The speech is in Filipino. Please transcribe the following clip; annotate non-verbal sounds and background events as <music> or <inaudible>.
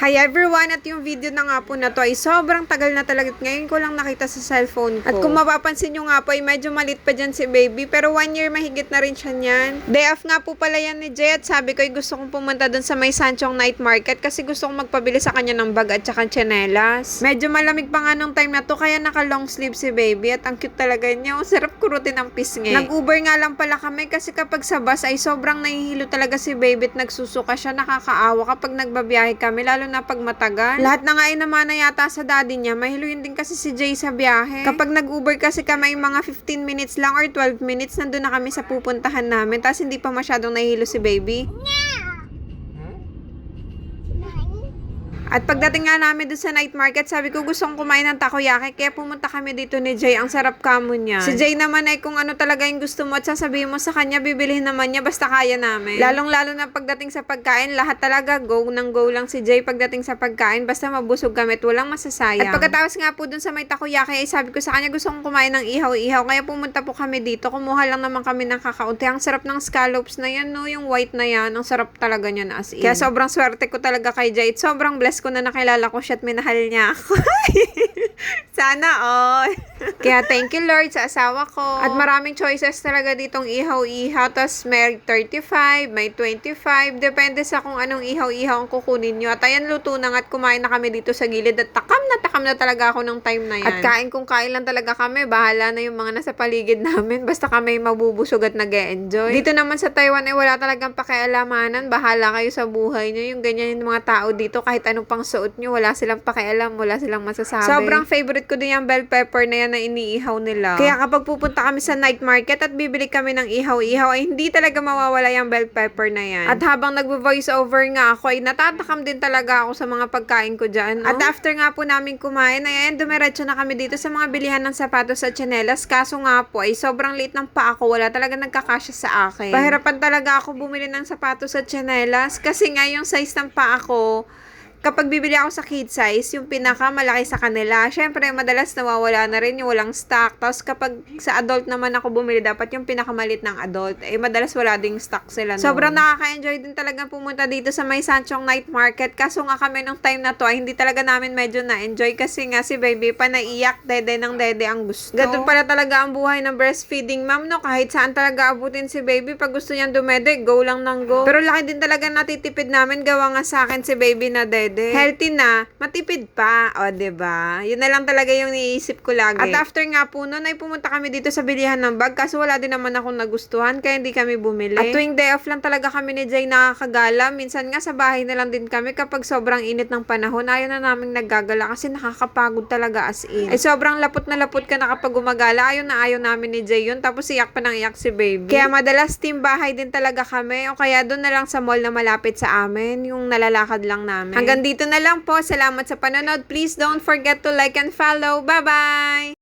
Hi everyone! At yung video na nga po na to ay sobrang tagal na talaga. Ngayon ko lang nakita sa cellphone ko. At kung mapapansin nyo nga po ay medyo malit pa dyan si baby. Pero one year mahigit na rin siya niyan. Day off nga po pala yan ni Jay at sabi ko ay gusto kong pumunta dun sa may Sanchong Night Market kasi gusto kong magpabili sa kanya ng bag at saka tsinelas. Medyo malamig pa nga nung time na to kaya naka long sleeve si baby at ang cute talaga niya. Ang sarap kurutin ang pisngi. Nag-Uber nga lang pala kami kasi kapag sa bus ay sobrang nahihilo talaga si baby at nagsusuka siya. Nakakaawa kapag nagbabiyahe kami lalo na pag matagal. Lahat na nga ay naman na yata sa daddy niya. Mahiluin din kasi si Jay sa biyahe. Kapag nag-Uber kasi kami mga 15 minutes lang or 12 minutes nandun na kami sa pupuntahan namin. Tapos hindi pa masyadong nahihilo si baby. At pagdating nga namin doon sa night market, sabi ko gusto kong kumain ng takoyaki, kaya pumunta kami dito ni Jay. Ang sarap kamo niya. Si Jay naman ay kung ano talaga yung gusto mo at sasabihin mo sa kanya, bibilihin naman niya basta kaya namin. Lalong-lalo na pagdating sa pagkain, lahat talaga go ng go lang si Jay pagdating sa pagkain, basta mabusog kami at walang masasayang. At pagkatapos nga po doon sa may takoyaki, ay sabi ko sa kanya gusto kong kumain ng ihaw-ihaw, kaya pumunta po kami dito. Kumuha lang naman kami ng kakaunti. Ang sarap ng scallops na yan, no? Yung white na yan. Ang sarap talaga niya na as in. Kaya sobrang swerte ko talaga kay Jay. At sobrang blessed ko na nakilala ko siya at minahal niya ako. <laughs> Sana all. Kaya thank you Lord sa asawa ko. At maraming choices talaga ditong ihaw-ihaw. Tapos may 35, may 25. Depende sa kung anong ihaw-ihaw ang kukunin nyo. At ayan, luto na at kumain na kami dito sa gilid. At takam na takam na talaga ako ng time na yan. At kain kung kain lang talaga kami. Bahala na yung mga nasa paligid namin. Basta kami mabubusog at nag enjoy Dito naman sa Taiwan ay wala talagang pakialamanan. Bahala kayo sa buhay nyo. Yung ganyan yung mga tao dito. Kahit anong pang suot nyo, wala silang pakialam. Wala silang masasabi. Sobrang favorite ko din yung bell pepper na yan na iniihaw nila. Kaya kapag pupunta kami sa night market at bibili kami ng ihaw-ihaw, ay hindi talaga mawawala yung bell pepper na yan. At habang nagvo-voice over nga ako, ay natatakam din talaga ako sa mga pagkain ko dyan. At after nga po namin kumain, ay ayan, dumiretso na kami dito sa mga bilihan ng sapatos at tsinelas. Kaso nga po, ay sobrang liit ng paa ko. Wala talaga nagkakasya sa akin. Pahirapan talaga ako bumili ng sapatos at tsinelas. Kasi nga yung size ng paa ko, kapag bibili ako sa kid size, yung pinaka malaki sa kanila, syempre madalas nawawala na rin yung walang stock. Tapos kapag sa adult naman ako bumili, dapat yung pinakamalit ng adult. Eh madalas wala ding stock sila. No? Sobrang nakaka-enjoy din talaga pumunta dito sa may Sanchong Night Market. Kaso nga kami nung time na to, ay hindi talaga namin medyo na-enjoy kasi nga si baby pa naiyak, dede ng dede ang gusto. Ganun pala talaga ang buhay ng breastfeeding mom, no? Kahit saan talaga abutin si baby, pag gusto niyang dumede, go lang ng go. Pero laki din talaga natitipid namin, gawa nga sa akin si baby na dede. Healthy na, matipid pa. O, ba Yun na lang talaga yung niisip ko lagi. At after nga po nun, ay pumunta kami dito sa bilihan ng bag kaso wala din naman akong nagustuhan kaya hindi kami bumili. At tuwing day off lang talaga kami ni Jay nakakagala. Minsan nga sa bahay na lang din kami kapag sobrang init ng panahon. Ayaw na namin naggagala kasi nakakapagod talaga as in. Ay sobrang lapot na lapot ka na kapag gumagala. Ayaw na ayaw namin ni Jay yun. Tapos iyak pa ng iyak si baby. Kaya madalas team bahay din talaga kami. O kaya doon na lang sa mall na malapit sa amin. Yung nalalakad lang namin. Hanggang dito na lang po. Salamat sa panonood. Please don't forget to like and follow. Bye-bye!